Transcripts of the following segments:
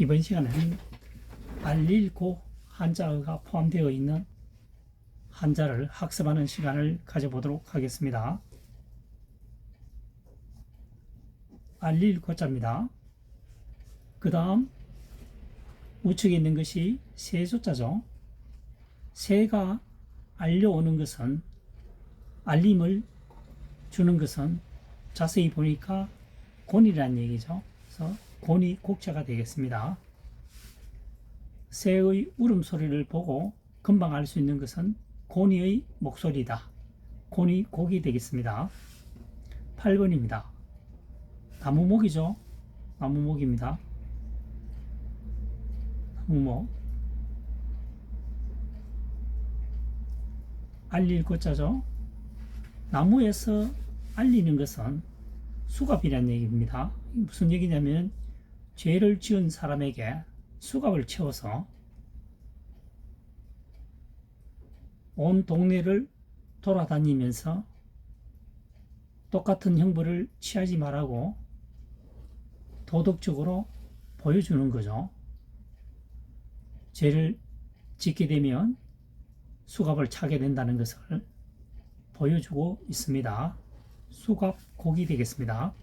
이번 시간에는 알릴고 한자어가 포함되어 있는 한자를 학습하는 시간을 가져보도록 하겠습니다. 알릴고자입니다. 그 다음 우측에 있는 것이 세조자죠. 새가 알려오는 것은 알림을 주는 것은 자세히 보니까 곤이라는 얘기죠. 그래서 곡자가 되겠습니다. 새의 울음소리를 보고 금방 알 수 있는 것은 곤이의 목소리다. 곤이 곡이 되겠습니다. 8번입니다. 나무목이죠. 나무목입니다. 나무목. 알릴 것자죠. 나무에서 알리는 것은 수갑이라는 얘기입니다. 무슨 얘기냐면 죄를 지은 사람에게 수갑을 채워서 온 동네를 돌아다니면서 똑같은 형벌을 취하지 말라고 도덕적으로 보여주는 거죠. 죄를 짓게 되면 수갑을 차게 된다는 것을 보여주고 있습니다. 수갑 곡이 되겠습니다.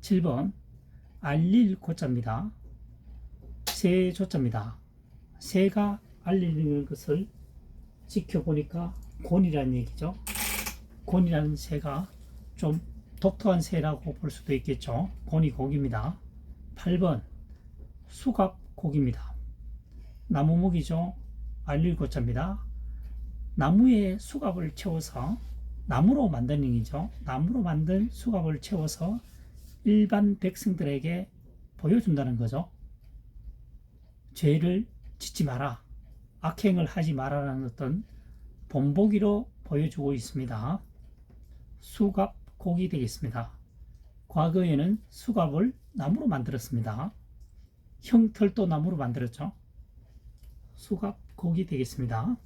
7번 알릴 고자입니다. 새 조자입니다. 새가 알리는 것을 지켜보니까 곤이라는 얘기죠. 곤이라는 새가 좀 독특한 새라고 볼 수도 있겠죠. 곤이 곡입니다. 8번 수갑 곡입니다. 나무목이죠. 알릴 고자입니다. 나무에 수갑을 채워서 나무로 만든 행이죠. 나무로 만든 수갑을 채워서 일반 백성들에게 보여준다는 거죠. 죄를 짓지 마라. 악행을 하지 마라라는 어떤 본보기로 보여주고 있습니다. 수갑 곡이 되겠습니다. 과거에는 수갑을 나무로 만들었습니다. 형틀도 나무로 만들었죠. 수갑 곡이 되겠습니다.